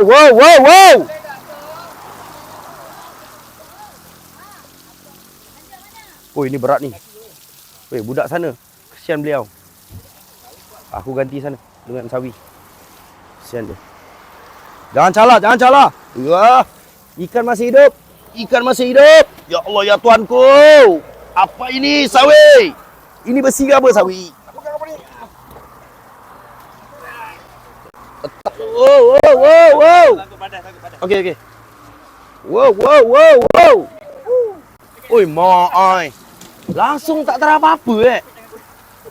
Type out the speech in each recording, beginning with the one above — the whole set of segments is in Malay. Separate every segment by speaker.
Speaker 1: Wow, wow, wow. Oh, ini berat ni. Weh, budak sana. Kesian beliau. Aku ganti sana dengan sawi. Kesian dia. Jangan calah, jangan calah. Ya. Ikan masih hidup. Ikan masih hidup. Ya Allah, ya Tuanku. Apa ini sawi? Ini besi ke apa sawi? Wow, wow, wow, wow. Okey, okey. Wow, wow, wow, wow. Oi, mak ai. Langsung tak terapa apa eh.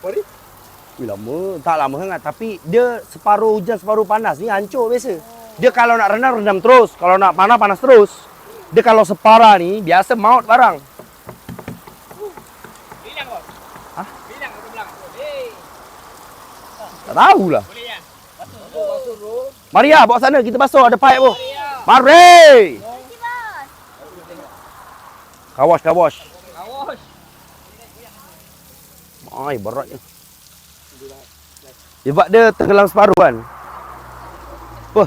Speaker 2: Apa ni?
Speaker 1: Ui, lama. Tak lama sangat. Tapi dia separuh hujan, separuh panas. Ni hancur biasa. Dia kalau nak rendam, rendam terus. Kalau nak panas, panas terus. Dia kalau separa ni, biasa maut barang.
Speaker 3: Bilang bos.
Speaker 1: Hah?
Speaker 3: Bilang aku bilang.
Speaker 1: Tak tahulah.
Speaker 3: Boleh
Speaker 1: Mari lah, bawa sana. Kita basuh. Ada pipe pun. Mari! Kawash, kawash.
Speaker 3: Awas.
Speaker 1: Ai, beratnya. Sebab dia tenggelam separuh kan. Apa?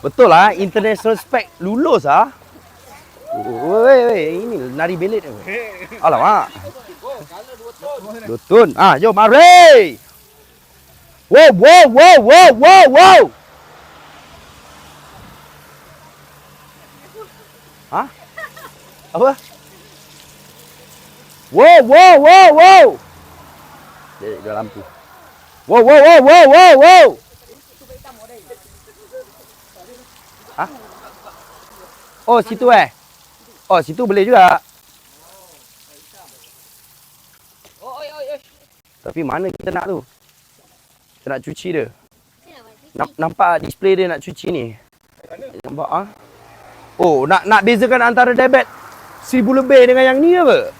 Speaker 1: Betul lah, international spec lulus ah. Wei, wei, ini nari belit ni. Alamak. Dua tun. Ah, jom mari. Wow, wow, wow, wow, wow, wow. Hah? Apa? Wow, wow, wow, wow. Dia, dia lampu. Wow, wow, wow, wow, wow, wow. Hah? Oh, situ eh? Oh, situ boleh juga. Tapi mana kita nak tu? Kita nak cuci dia. Namp- Nampak display dia nak cuci ni. Nampak ah? Oh, nak nak bezakan antara debit seribu lebih dengan yang ni apa?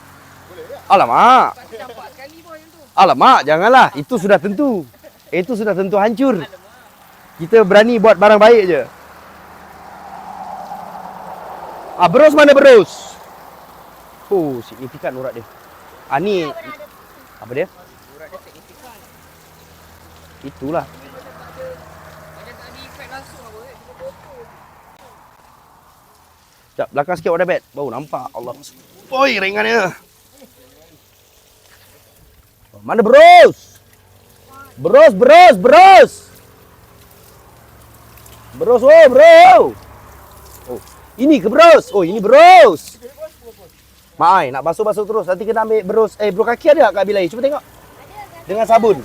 Speaker 1: Alamak.
Speaker 3: Bos yang tu.
Speaker 1: Alamak, janganlah. Itu sudah tentu. Itu sudah tentu hancur. Kita berani buat barang baik je. Ah, berus mana berus? Oh, signifikan urat dia. Ah, ni. Apa dia? Itulah.
Speaker 3: Tak.
Speaker 1: Sekejap, belakang sikit wadah bed. Baru nampak. Allah. Oi, ringannya. Mana berus? Berus, berus, berus. Berus, oh, bro. Oh, ini ke berus? Oh, ini berus. Mak ai, nak basuh-basuh terus. Nanti kena ambil berus. Eh, berus kaki ada kat bilai? Cuba tengok. Dengan sabun.